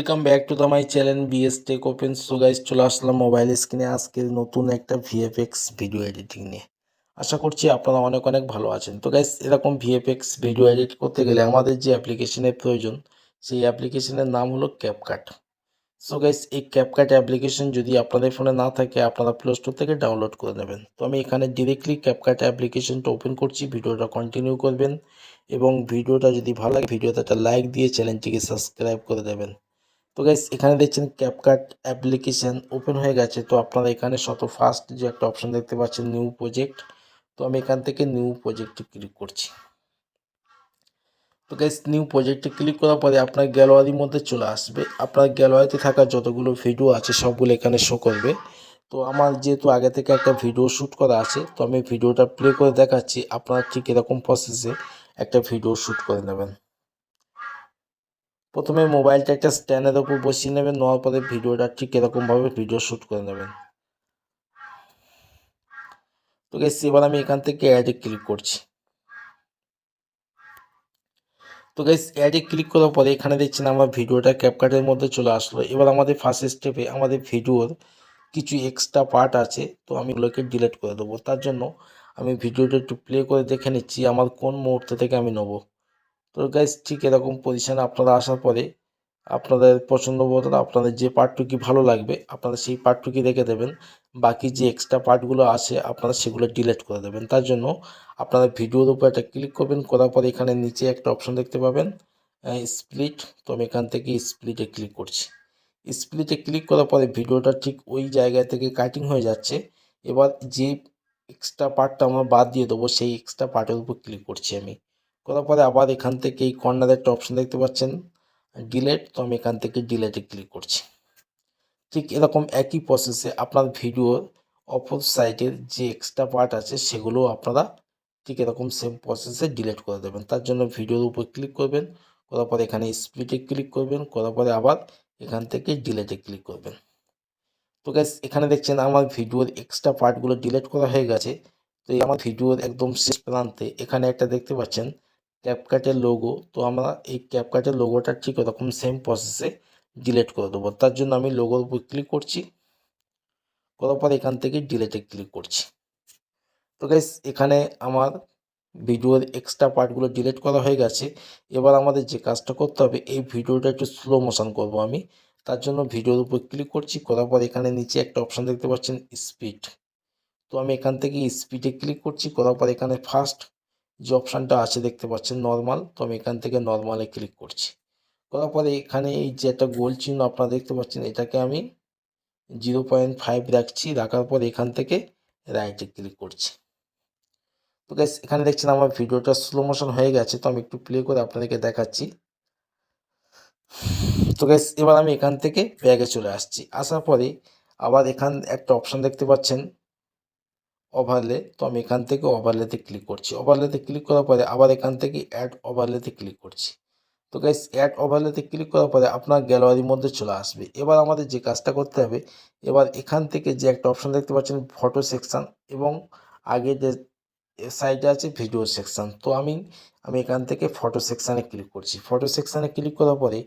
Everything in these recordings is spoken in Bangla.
Welcome back to the my channel BS tech open so guys চলে আসলাম মোবাইল স্ক্রিনে আজকে নতুন একটা ভিএফএক্স ভিডিও এডিটিং নিয়ে। আশা করছি আপনারা অনেক অনেক ভালো আছেন। তো গাইজ এরকম ভিএফএক্স ভিডিও এডিট করতে গেলে আমাদের যে অ্যাপ্লিকেশনের প্রয়োজন, সেই অ্যাপ্লিকেশনের নাম হলো ক্যাপকাট সো গাইস এই ক্যাপকাট অ্যাপ্লিকেশন যদি আপনাদের ফোনে না থাকে, আপনারা প্লে স্টোর থেকে ডাউনলোড করে নেবেন। তো আমি এখানে ডিরেক্টলি ক্যাপকাট অ্যাপ্লিকেশনটা ওপেন করছি, ভিডিওটা কন্টিনিউ করবেন এবং ভিডিওটা যদি ভালো লাগে, ভিডিওতে একটা লাইক দিয়ে চ্যানেলটিকে সাবস্ক্রাইব করে দেবেন। তো গাইস এখানে দেখছেন ক্যাপকাট অ্যাপ্লিকেশন ওপেন হয়ে গেছে। তো আপনারা এখানে শত ফার্স্ট যে একটা অপশন দেখতে পাচ্ছেন নিউ প্রজেক্ট তো আমি এখান থেকে নিউ প্রজেক্টে ক্লিক করছি। তো গাইস নিউ প্রজেক্টে ক্লিক করার পরে আপনার গ্যালারির মধ্যে চলে আসবে। আপনার গ্যালারিতে থাকা যতগুলো ভিডিও আছে, সবগুলো এখানে শো করবে। তো আমার যেহেতু আগে থেকে একটা ভিডিও শ্যুট করা আছে, তো আমি ভিডিওটা প্লে করে দেখাচ্ছি। আপনারা ঠিক এরকম প্রসেসে একটা ভিডিও শ্যুট করে নেবেন। প্রথমে মোবাইলটা একটা স্ট্যান্ডের ওপর বসিয়ে নেবেন, নেওয়ার পরে ভিডিওটা ঠিক এরকমভাবে ভিডিও শ্যুট করে নেবেন। তো গেস এবার আমি এখান থেকে অ্যাডে ক্লিক করছি। তো গাইস অ্যাডে ক্লিক করার পরে এখানে দেখছেন আমার ভিডিওটা ক্যাপকাটের মধ্যে চলে আসলো। এবার আমাদের ফার্স্ট স্টেপে আমাদের ভিডিওর কিছু এক্সট্রা পার্ট আছে, তো আমি ওগুলোকে ডিলিট করে দেবো। তার জন্য আমি ভিডিওটা একটু প্লে করে দেখে নিচ্ছি, আমার কোন মুহূর্ত থেকে আমি নেব। তো গাইস ঠিক এরকম পজিশানে আপনারা আসার পরে আপনাদের পছন্দ মতো আপনাদের যে পার্টটুকি ভালো লাগবে, আপনারা সেই পার্টটুকি রেখে দেবেন। বাকি যে এক্সট্রা পার্টগুলো আছে, আপনারা সেগুলো ডিলিট করে দেবেন। তার জন্য আপনারা ভিডিওর উপর একটা ক্লিক করবেন, করার পরে এখানে নিচে একটা অপশন দেখতে পাবেন স্প্লিট তো আমি এখান থেকে স্প্লিটে ক্লিক করছি। স্প্লিটে ক্লিক করার পরে ভিডিওটা ঠিক ওই জায়গা থেকে কাটিং হয়ে যাচ্ছে। এবার যে এক্সট্রা পার্টটা আমরা বাদ দিয়ে দেবো, সেই এক্সট্রা পার্টের উপর ক্লিক করছি আমি। করার পরে আবার এখান থেকে এই কর্নারে একটা অপশন দেখতে পাচ্ছেন। ডিলেট তো আমি এখান থেকে ডিলেটে ক্লিক করছি। ঠিক এরকম একই প্রসেসে আপনার ভিডিওর অপর সাইটের যে এক্সট্রা পার্ট আছে সেগুলো আপনারা ঠিক এরকম সেম প্রসেসে ডিলেট করে দেবেন। তার জন্য ভিডিওর উপর ক্লিক করবেন, করার পরে এখানে স্প্লিটে ক্লিক করবেন, করার পরে আবার এখান থেকে ডিলেটে ক্লিক করবেন। তো গ্যাস এখানে দেখছেন আমার ভিডিওর এক্সট্রা পার্টগুলো ডিলেট করা হয়ে গেছে। তো এই আমার ভিডিওর একদম শেষ প্রান্তে এখানে একটা দেখতে পাচ্ছেন ক্যাপকাটের লোগো তো আমরা এই ক্যাপকাটের লোগোটা ঠিক ওরকম সেম প্রসেসে ডিলেট করে দেবো। তার জন্য আমি লোগোর উপর ক্লিক করছি। করার পর এখান থেকে ডিলেটে ক্লিক করছি। তো গাইস এখানে আমার ভিডিওর এক্সট্রা পার্টগুলো ডিলেট করা হয়ে গেছে। এবার আমাদের যে কাজটা করতে হবে, এই ভিডিওটা একটু স্লো মোশন করব আমি। তার জন্য ভিডিওর উপর ক্লিক করছি। করার পর এখানে নিচে একটা অপশান দেখতে পাচ্ছেন স্পিড তো আমি এখান থেকে স্পিডে ক্লিক করছি। করার পর এখানে ফার্স্ট যে অপশানটা আছে দেখতে পাচ্ছেন নর্মাল তো আমি এখান থেকে নর্মালে ক্লিক করছি। করার পরে এখানে এই যে একটা গোল চিহ্ন আপনারা দেখতে পাচ্ছেন, এটাকে আমি জিরো পয়েন্ট ফাইভ রাখছি, রাখার পর এখান থেকে রাইটে ক্লিক করছি। তো গ্যাস এখানে দেখছেন আমার ভিডিওটা স্লো মোশন হয়ে গেছে, তো আমি একটু প্লে করে আপনাদেরকে দেখাচ্ছি। তো গ্যাস এবার আমি এখান থেকে ব্যাগে চলে আসছি। আসার পরে আবার এখান একটা অপশান দেখতে পাচ্ছেন ওভারলে তো আমি এখান থেকে ওভারলেতে ক্লিক করছি। ওভারলেতে ক্লিক করার পরে আবার এখান থেকে অ্যাড ওভারলেতে ক্লিক করছি। তো গাইস অ্যাড ওভারলেতে ক্লিক করার পরে আপনার গ্যালারির মধ্যে চলে আসবে। এবার আমাদের যে কাজটা করতে হবে, এবার এখান থেকে যে একটা অপশন দেখতে পাচ্ছেন ফটো সেকশান এবং আগে যে সাইডে আছে ভিডিও সেকশান তো আমি আমি এখান থেকে ফটো সেকশানে ক্লিক করছি। ফটো সেকশানে ক্লিক করার পরে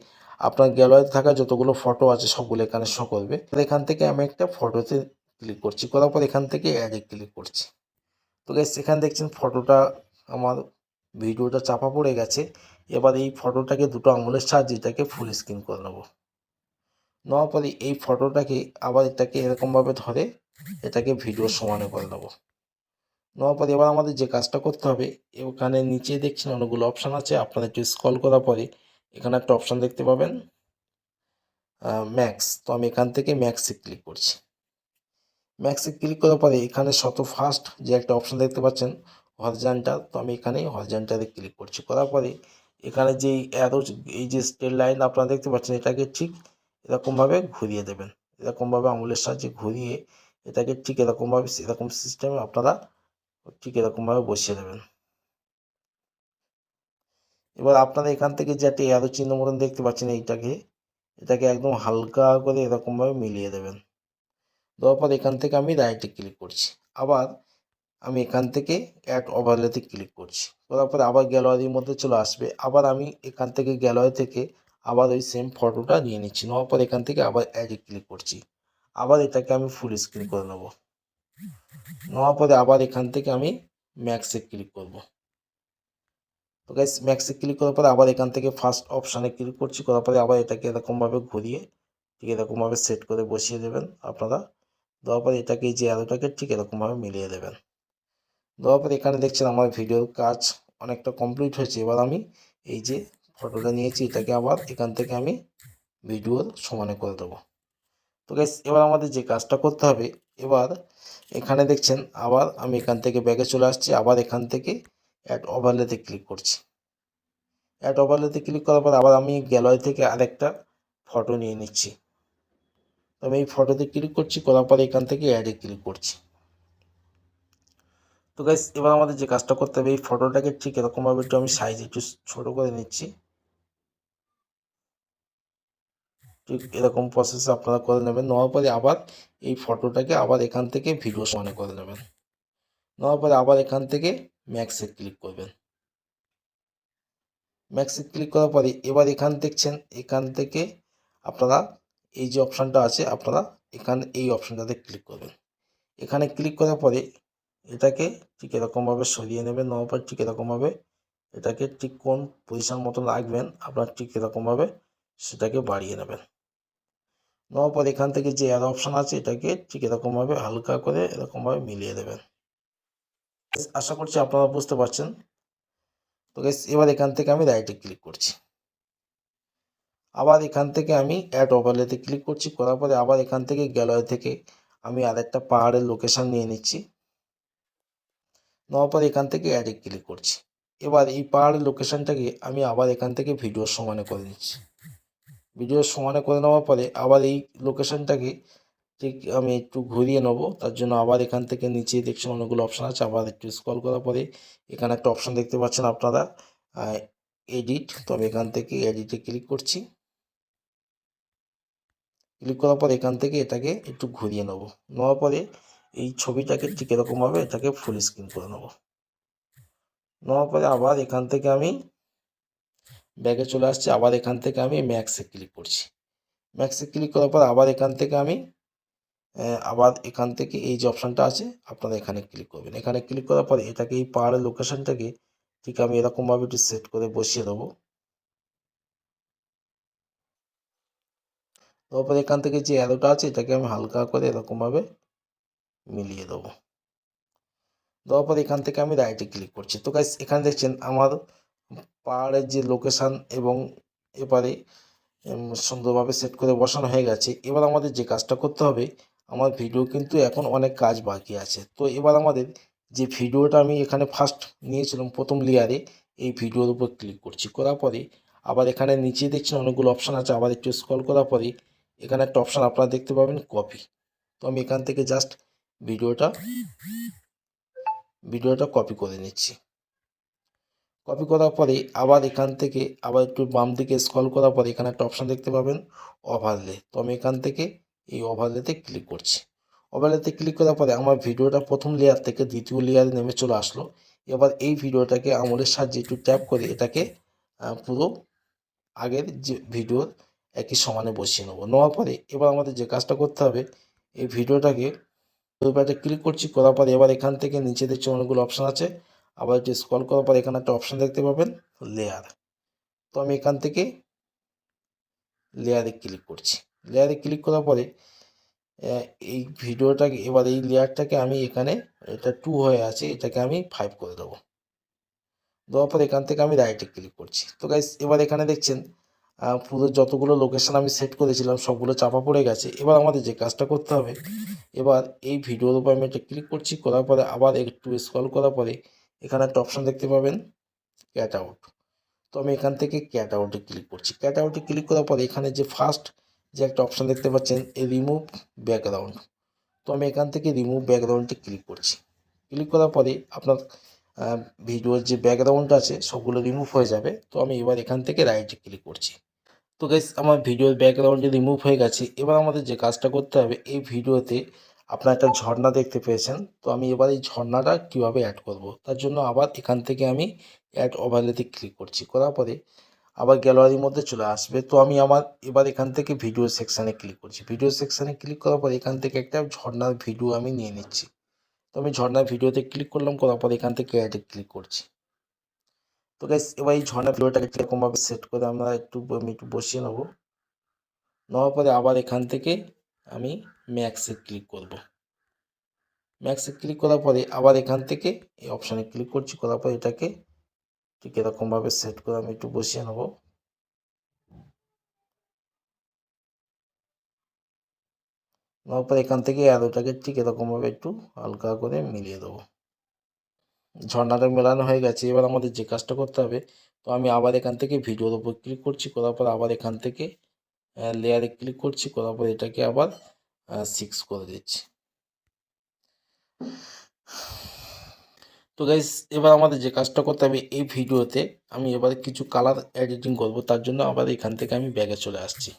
আপনার গ্যালারিতে থাকা যতগুলো ফটো আছে, সবগুলো এখানে শো করবে। এখান থেকে আমি একটা ফটোতে ক্লিক করছি। করার পর এখান থেকে অ্যাডে ক্লিক করছি। তো গাইস এখানে দেখছেন ফটোটা আমার ভিডিওটা চাপা পড়ে গেছে। এবার এই ফটোটাকে দুটো আঙুলের সাহায্যে এটাকে ফুল স্ক্রিন করে নেব। নেওয়ার পরে এই ফটোটাকে আবার এটাকে এরকমভাবে ধরে এটাকে ভিডিও সমানে করে নেব। নেওয়ার পরে এবার আমাদের যে কাজটা করতে হবে, এখানে নিচে দেখছেন অনেকগুলো অপশান আছে। আপনারা একটু স্ক্রল করার পরে এখানে একটা অপশান দেখতে পাবেন ম্যাক্স তো আমি এখান থেকে ম্যাক্সে ক্লিক করছি। ম্যাক্সে ক্লিক করার পরে এখানে শত ফার্স্ট যে একটা অপশন দেখতে পাচ্ছেন হরজান্টাল তো আমি এখানে হরজান্টালে ক্লিক করছি। করার পরে এখানে যে অ্যারো এই যে স্টেল লাইন আপনারা দেখতে পাচ্ছেন, এটাকে ঠিক এরকমভাবে ঘুরিয়ে দেবেন। এরকমভাবে আঙুলের সাহায্যে ঘুরিয়ে এটাকে ঠিক এরকমভাবে, এরকম সিস্টেমে আপনারা ঠিক এরকমভাবে বসিয়ে দেবেন। এবার আপনারা এখান থেকে যে একটা অ্যারো চিহ্ন মতন দেখতে পাচ্ছেন, এইটাকে, এটাকে একদম হালকা করে এরকমভাবে মিলিয়ে দেবেন। দেওয়ার পর এখান থেকে আমি রাইটে ক্লিক করছি। আবার আমি এখান থেকে অ্যাড ওভারলেতে ক্লিক করছি। করার পরে আবার গ্যালারির মধ্যে চলে আসবে। আবার আমি এখান থেকে গ্যালারি থেকে আবার ওই সেম ফটোটা নিয়ে নিচ্ছি। নেওয়ার পর এখান থেকে আবার অ্যাডে ক্লিক করছি। আবার এটাকে আমি ফুল স্ক্রিন করে নেব। নেওয়ার পরে আবার এখান থেকে আমি ম্যাক্সে ক্লিক করব। তো গাইস ম্যাক্সে ক্লিক করার পরে আবার এখান থেকে ফার্স্ট অপশানে ক্লিক করছি। করার পরে আবার এটাকে এরকমভাবে ঘুরিয়ে ঠিক এরকমভাবে সেট করে বসিয়ে দেবেন। আপনারা দেওয়ার পরে এটাকে যে আলোটাকে ঠিক এরকমভাবে মিলিয়ে দেবেন। দেওয়ার পরে এখানে দেখছেন আমার ভিডিওর কাজ অনেকটা কমপ্লিট হয়েছে। এবার আমি এই যে ফটোটা নিয়েছি, এটাকে আবার এখান থেকে আমি ভিডিওর সমানে করে দেবো। তো গাইস এবার আমাদের যে কাজটা করতে হবে, এবার এখানে দেখছেন আবার আমি এখান থেকে ব্যাগে চলে আসছি। আবার এখান থেকে অ্যাড ওভারলেতে ক্লিক করছি। অ্যাড ওভারলেতে ক্লিক করার পর আবার আমি গ্যালারি থেকে আরেকটা ফটো নিয়ে নিচ্ছি। তো আমি এই ফটোতে ক্লিক করছি, করার পরে এখান থেকে অ্যাডে ক্লিক করছি। তো গাইস এবার আমাদের যে কাজটা করতে হবে, এই ফটোটাকে ঠিক এরকমভাবে একটু আমি সাইজ একটু ছোটো করে নিচ্ছি। ঠিক এরকম প্রসেস আপনারা করে নেবেন। নেওয়ার পরে আবার এই ফটোটাকে আবার এখান থেকে ভিডিও সমানে করে নেবেন। নেওয়ার পরে আবার এখান থেকে ম্যাক্সে ক্লিক করবেন। ম্যাক্সে ক্লিক করার পরে এবার এখান দেখছেন, এখান থেকে আপনারা এই যে অপশানটা আছে, আপনারা এখানে, এই অপশানটাতে ক্লিক করবেন। এখানে ক্লিক করার পরে এটাকে ঠিক এরকমভাবে সরিয়ে নেবেন, নেওয়ার পর ঠিক এরকমভাবে এটাকে ঠিক কোন পজিশন মতো রাখবেন, আপনার ঠিক এরকমভাবে সেটাকে বাড়িয়ে নেবেন। নেওয়ার পর এখান থেকে যে অ্যারো অপশান আছে, এটাকে ঠিক এরকমভাবে হালকা করে এরকমভাবে মিলিয়ে দেবেন। আশা করছি আপনারা বুঝতে পারছেন। তো এবার এখান থেকে আমি রাইটে ক্লিক করছি। আবার এখান থেকে আমি অ্যাড ওভারলেতে ক্লিক করছি। করার পরে আবার এখান থেকে গ্যালারি থেকে আমি আরেকটা পাহাড়ের লোকেশান নিয়ে নিচ্ছি। নেওয়ার পরে এখান থেকে অ্যাডে ক্লিক করছি। এবার এই পাহাড়ের লোকেশানটাকে আমি আবার এখান থেকে ভিডিও সমানে করে নিচ্ছি। ভিডিও সমানে করে নেওয়ার পরে আবার এই লোকেশনটাকে ঠিক আমি একটু ঘুরিয়ে নেব। তার জন্য আবার এখান থেকে নিচে দেখছেন অনেকগুলো অপশান আছে। আবার একটু স্ক্রল করার পরে এখানে একটা অপশান দেখতে পাচ্ছেন আপনারা এডিট তো আমি এখান থেকে এডিটে ক্লিক করছি। ক্লিক করার পর এখান থেকে এটাকে একটু ঘুরিয়ে নেব। নেওয়ার পরে এই ছবিটাকে ঠিক এরকমভাবে এটাকে ফুল স্ক্রিন করে নেব। নেওয়ার পরে আবার এখান থেকে আমি ব্যাগে চলে আসছি, আবার এখান থেকে আমি ম্যাক্সে ক্লিক করছি। ম্যাক্সে ক্লিক করার পর আবার এখান থেকে আমি আবার এখান থেকে এই যে অপশানটা আছে, আপনারা এখানে ক্লিক করবেন। এখানে ক্লিক করার পরে এটাকে এই পাহাড়ের লোকেশানটাকে ঠিক আমি এরকমভাবে একটু সেট করে বসিয়ে দেবো। তারপরে এখান থেকে যে অ্যারোটা আছে, এটাকে আমি হালকা করে এরকমভাবে মিলিয়ে দেবো। দেওয়ার পরে এখান থেকে আমি রাইটে ক্লিক করছি। তো গাইস এখানে দেখছেন আমার পাহাড়ের যে লোকেশান এবং এবারে সুন্দরভাবে সেট করে বসানো হয়ে গেছে। এবার আমাদের যে কাজটা করতে হবে, আমার ভিডিও কিন্তু এখন অনেক কাজ বাকি আছে। তো এবার আমাদের যে ভিডিওটা আমি এখানে ফার্স্ট নিয়েছিলাম, প্রথম লেয়ারে এই ভিডিওর উপর ক্লিক করছি। করার পরে আবার এখানে নিচে দেখছেন অনেকগুলো অপশান আছে। আবার একটু স্ক্রল করার পরে এখানে একটা অপশান আপনারা দেখতে পাবেন কপি তো আমি এখান থেকে জাস্ট ভিডিওটা ভিডিওটা কপি করে নিচ্ছি। কপি করার পরে আবার এখান থেকে, আবার একটু বাম দিকে স্ক্রল করার পরে এখানে একটা অপশান দেখতে পাবেন ওভারলে তো আমি এখান থেকে এই ওভারলেতে ক্লিক করছি। ওভারলেতে ক্লিক করার পরে আমার ভিডিওটা প্রথম লেয়ার থেকে দ্বিতীয় লেয়ারে নেমে চলে আসলো। এবার এই ভিডিওটাকে আমলের সাহায্যে একটু ট্যাপ করে এটাকে পুরো আগের যে ভিডিওর একই সমানে বসিয়ে নেব। নেওয়ার পরে এবার আমাদের যে কাজটা করতে হবে, এই ভিডিওটাকে ওইবারটা ক্লিক করছি, করার পরে এবার এখান থেকে নিচে দেখছি অনেকগুলো অপশান আছে। আবার একটু স্ক্রল করার পর এখানে একটা অপশান দেখতে পাবেন লেয়ার তো আমি এখান থেকে লেয়ারে ক্লিক করছি। লেয়ারে ক্লিক করার পরে এই ভিডিওটাকে, এবার এই লেয়ারটাকে আমি এখানে, এটা টু হয়ে আছে, এটাকে আমি ফাইভ করে দেবো। দেওয়ার পর এখান থেকে আমি রাইটে ক্লিক করছি। তো গাইস এবার এখানে দেখছেন পুরো যতগুলো লোকেশান আমি সেট করেছিলাম, সবগুলো চাপা পড়ে গেছে। এবার আমাদের যে কাজটা করতে হবে, এবার এই ভিডিওর উপর আমি এটা ক্লিক করছি, করার পরে আবার একটু স্ক্রল করার পরে এখানে একটা অপশান দেখতে পাবেন ক্যাট আউট তো আমি এখান থেকে ক্যাট আউটে ক্লিক করছি। ক্যাট আউটে ক্লিক করার পরে এখানে যে ফার্স্ট যে একটা অপশান দেখতে পাচ্ছেন, এই রিমুভ ব্যাকগ্রাউন্ড তো আমি এখান থেকে রিমুভ ব্যাকগ্রাউন্ডে ক্লিক করছি। ক্লিক করার পরে আপনার ভিডিওর যে ব্যাকগ্রাউন্ড আছে, সবগুলো রিমুভ হয়ে যাবে। তো আমি এবার এখান থেকে রাইটে ক্লিক করছি। তো গাইস আমার ভিডিওর ব্যাকগ্রাউন্ডে রিমুভ হয়ে গেছে, এবার আমাদের যে কাজটা করতে হবে, এই ভিডিওতে আপনার একটা ঝর্ণা দেখতে পেয়েছেন। তো আমি এবার এই ঝর্ণাটা কীভাবে অ্যাড করব, তার জন্য আবার এখান থেকে আমি অ্যাড ওভারলেতে ক্লিক করছি। করার পরে আবার গ্যালারির মধ্যে চলে আসবে। তো আমি আমার এবার এখান থেকে ভিডিও সেকশানে ক্লিক করছি। ভিডিও সেকশানে ক্লিক করার পর এখান থেকে একটা ঝর্ণার ভিডিও আমি নিয়ে নিচ্ছি। তো আমি ঝর্ণার ভিডিওতে ক্লিক করলাম, করার পর এখান থেকে অ্যাডে ক্লিক করছি। তো গাইস এবার এই ঝর্ণা ভিডিওটাকে কীরকমভাবে সেট করে আমরা একটু আমি একটু বসিয়ে নেব। নেওয়ার পরে আবার এখান থেকে আমি ম্যাক্সে ক্লিক করব। ম্যাক্সে ক্লিক করার পরে আবার এখান থেকে এই অপশানে ক্লিক করছি, করার পরে এটাকে ঠিক এরকমভাবে সেট করে আমি একটু বসিয়ে নেব। নেওয়ার পর এখান থেকে অ্যারোটাকে ঠিক এরকমভাবে একটু হালকা করে মিলিয়ে দেবো। ঝর্ণাটা মেলানো হয়ে গেছে, এবার আমাদের যে কাজটা করতে হবে, তো আমি আবার এখান থেকে ভিডিওর উপর ক্লিক করছি, করার পর আবার এখান থেকে লেয়ারে ক্লিক করছি, করার পর এটাকে আবার সিক্স করে দিচ্ছি। তো গাইস এবার আমাদের যে কাজটা করতে হবে, এই ভিডিওতে আমি এবার কিছু কালার এডিটিং করব, তার জন্য আবার এখান থেকে আমি ব্যাগে চলে আসছি।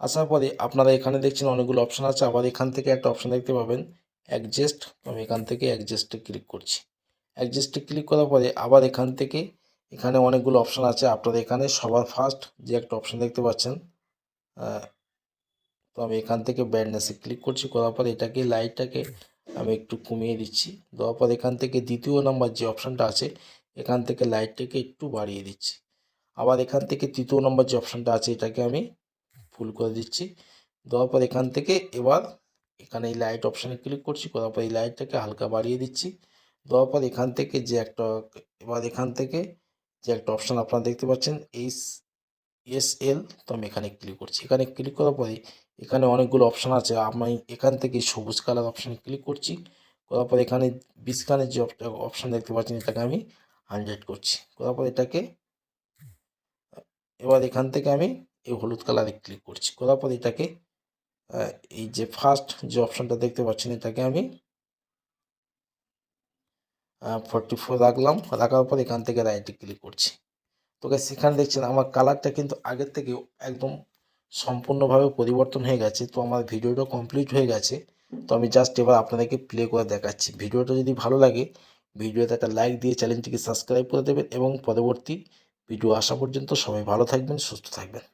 আসার পরে আপনারা এখানে দেখছেন অনেকগুলো অপশান আছে, আবার এখান থেকে একটা অপশান দেখতে পাবেন অ্যাডজাস্ট আমি এখান থেকে অ্যাডজাস্টে ক্লিক করছি। অ্যাডজাস্টে ক্লিক করার পরে আবার এখান থেকে এখানে অনেকগুলো অপশান আছে। আপনারা এখানে সবার ফার্স্ট যে একটা অপশান দেখতে পাচ্ছেন তো আমি এখান থেকে ব্যান্ডনেসে ক্লিক করছি। করার পর এটাকে লাইটটাকে আমি একটু কমিয়ে দিচ্ছি। দেওয়ার পর এখান থেকে দ্বিতীয় নম্বর যে অপশানটা আছে, এখান থেকে লাইটটাকে একটু বাড়িয়ে দিচ্ছি। আবার এখান থেকে তৃতীয় নম্বর যে অপশানটা আছে, এটাকে আমি ফুল করে দিচ্ছি। দেওয়ার পর এখান থেকে এবার এখানে এই লাইট অপশানে ক্লিক করছি। করার পর এই লাইটটাকে হালকা বাড়িয়ে দিচ্ছি। দেওয়ার পর এখান থেকে যে একটা, এবার এখান থেকে যে একটা অপশান আপনারা দেখতে পাচ্ছেন এইচ এস এল তো আমি এখানে ক্লিক করছি। এখানে ক্লিক করার পরে এখানে অনেকগুলো অপশান আছে। আমি এখান থেকে সবুজ কালার অপশানে ক্লিক করছি। করার পর এখানে বিস্কানের যে অপশান দেখতে পাচ্ছেন, এটাকে আমি হান্ড্রেড করছি। করার পর এটাকে এবার এখান থেকে আমি এই হলুদ কালারে ক্লিক করছি। করার পর এটাকে এই যে ফার্স্ট যে অপশানটা দেখতে পাচ্ছেন, এটাকে আমি ফর্টি ফোর রাখলাম। রাখার পর এখান থেকে রাইটে ক্লিক করছি। তো সেখানে দেখছেন আমার কালারটা কিন্তু আগের থেকে একদম সম্পূর্ণভাবে পরিবর্তন হয়ে গেছে। তো আমার ভিডিওটা কমপ্লিট হয়ে গেছে। তো আমি জাস্ট এবার আপনাদেরকে প্লে করে দেখাচ্ছি। ভিডিওটা যদি ভালো লাগে ভিডিওতে একটা লাইক দিয়ে চ্যানেলটিকে সাবস্ক্রাইব করে দেবেন এবং পরবর্তী ভিডিও আসা পর্যন্ত সবাই ভালো থাকবেন, সুস্থ থাকবেন।